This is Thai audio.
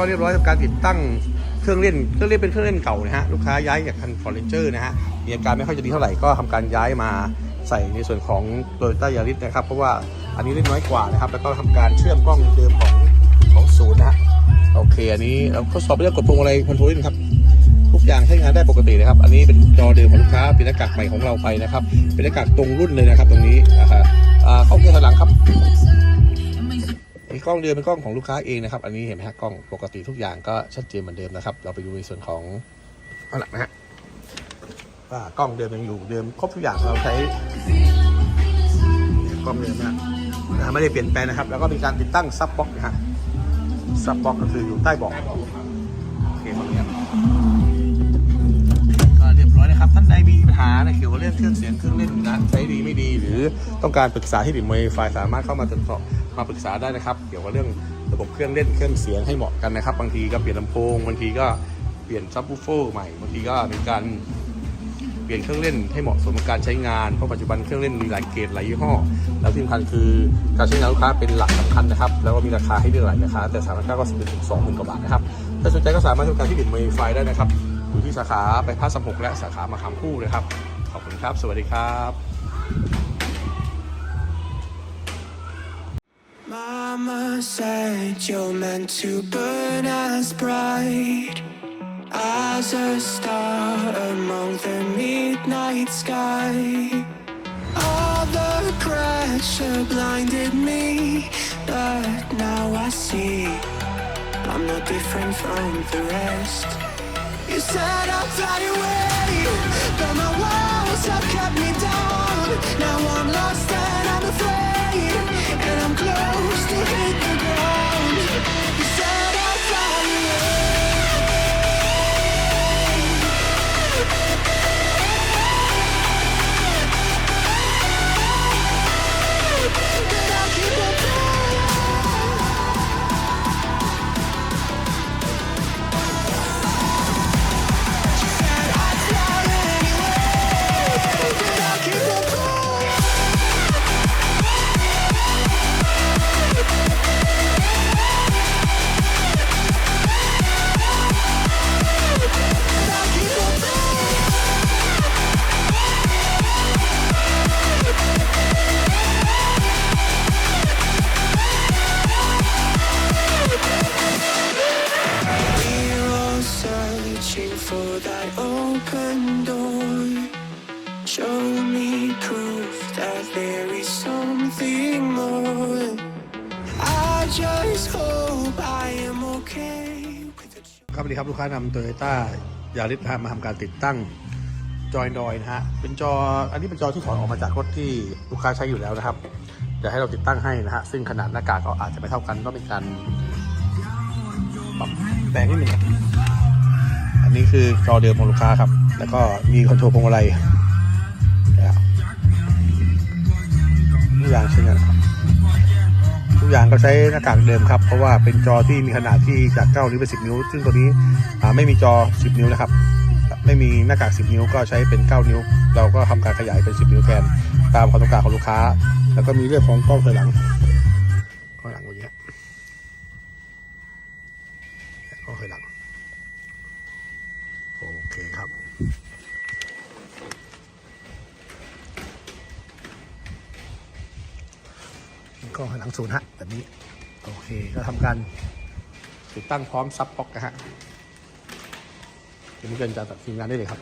ก็เรียบร้อยทำการติดตั้งเครื่องเล่นเครื่องเล่นเป็นเครื่องเล่นเก่านะฮะลูกค้าย้ายจากคันฟอร์เรนเจอร์นะฮะมีอาการไม่ค่อยจะดีเท่าไหร่ก็ทำการย้ายมาใส่ในส่วนของโตโยต้ายาริสนะครับ เพราะว่าอันนี้เล่นน้อยกว่านะครับ แล้วก็ทำการเชื่อมกล้องเดิมของของศูนย์นะฮะโอเค อันนี้เราทดสอบเรื่องกดพวงอะไรคอนโทรลนะครับทุกอย่างใช้งานได้ปกตินะครับ อันนี้เป็นจอเดิมของลูกค้าเป็นหน้ากากใหม่ของเราไปนะครับ เป็นหน้ากากตรงรุ่นเลยนะครับ ตรงนี้นะครับอ่าเข้าเกียร์ถอยหลังครับ กล้องเดิมเป็นกล้องของลูกค้าเองนะครับ อันนี้เห็นไหมฮะกล้องปกติทุกอย่างก็ชัดเจนเหมือนเดิมนะครับ เราไปดูในส่วนของข้าหลังนะฮะว่ากล้องเดิมยังอยู่เดิมครบทุกอย่างเราใช้กล้องเดิมนะฮะนะไม่ได้เปลี่ยนแปลงนะครับ แล้วก็มีการติดตั้งซับบ็อกนะฮะซับบ็อกก็คืออยู่ใต้บอก เครื่องเสียงเครื่องเล่นนะใช้ดีไม่ดี หรือต้องการปรึกษาที่ดิมวยไฟสามารถเข้ามาตรวจสอบมาปรึกษาได้นะครับ เกี่ยวกับเรื่องระบบเครื่องเล่นเครื่องเสียงให้เหมาะกันนะครับ บางทีก็เปลี่ยนลำโพงบางทีก็เปลี่ยนซับวูฟเฟอร์ใหม่บางทีก็เป็นการเปลี่ยนเครื่องเล่นให้เหมาะสมกับการใช้งานเพราะปัจจุบันเครื่องเล่นมีหลายเกรดหลายยี่ห้อ แล้วที่สำคัญคือการใช้งานลูกค้าเป็นหลักสำคัญนะครับ แล้วก็มีราคาให้เลือกหลายราคาแต่สามพันเก้าก็สิบถึงสองหมื่นกว่าบาทนะครับถ้าสนใจก็สามารถทำการที่ดิมวยไฟได้นะครับอยู่ที่สาขาไปพาสมหกและสาขามาขามคู่นะครับ ขอบคุณครับ Mama said you're meant to burn as bright as a star among the midnight sky. All the pressure blinded me, but now I see I'm not different from the rest. You said I'll fly away. Show me proof that there is something more. I just hope I am okay ครับสวัสดีครับลูกค้านำโตโยต้ายาริสมาทำการติดตั้งจอยดอยนะฮะ เป็นจอ อันนี้เป็นจอที่ถอดออกมาจากรถที่ลูกค้าใช้อยู่แล้วนะครับ จะให้เราติดตั้งให้นะฮะ ซึ่งขนาดหน้ากากก็อาจจะไม่เท่ากันต้องมีการปรับแต่งนิดหนึ่งอันนี้คือจอเดิมของลูกค้าครับ แล้วก็มีคอนโทรลพวงมาลัย อย่างก็ใช้หน้ากากเดิมครับ เพราะว่าเป็นจอที่มีขนาดที่จาก 9 นิ้วเป็น10 นิ้ว ซึ่งตัวนี้ไม่มีจอ 10 นิ้วนะครับ ไม่มีหน้ากาก 10 นิ้วก็ใช้เป็น 9 นิ้ว เราก็ทำการขยายเป็น 10 นิ้วแทนตามความต้องการของลูกค้า แล้วก็มีเรื่องของกล้องถอยหลังกล้องหลังอย่างเงี้กล้องถอยหลังโอเคครับ ก็หลังศูนย์ฮะแบบนี้ โอเคก็ทำการติดตั้งพร้อมซับบ็อกนะฮะเดี๋ยวนี้เกินจะตัดทีมงานได้เลยครับ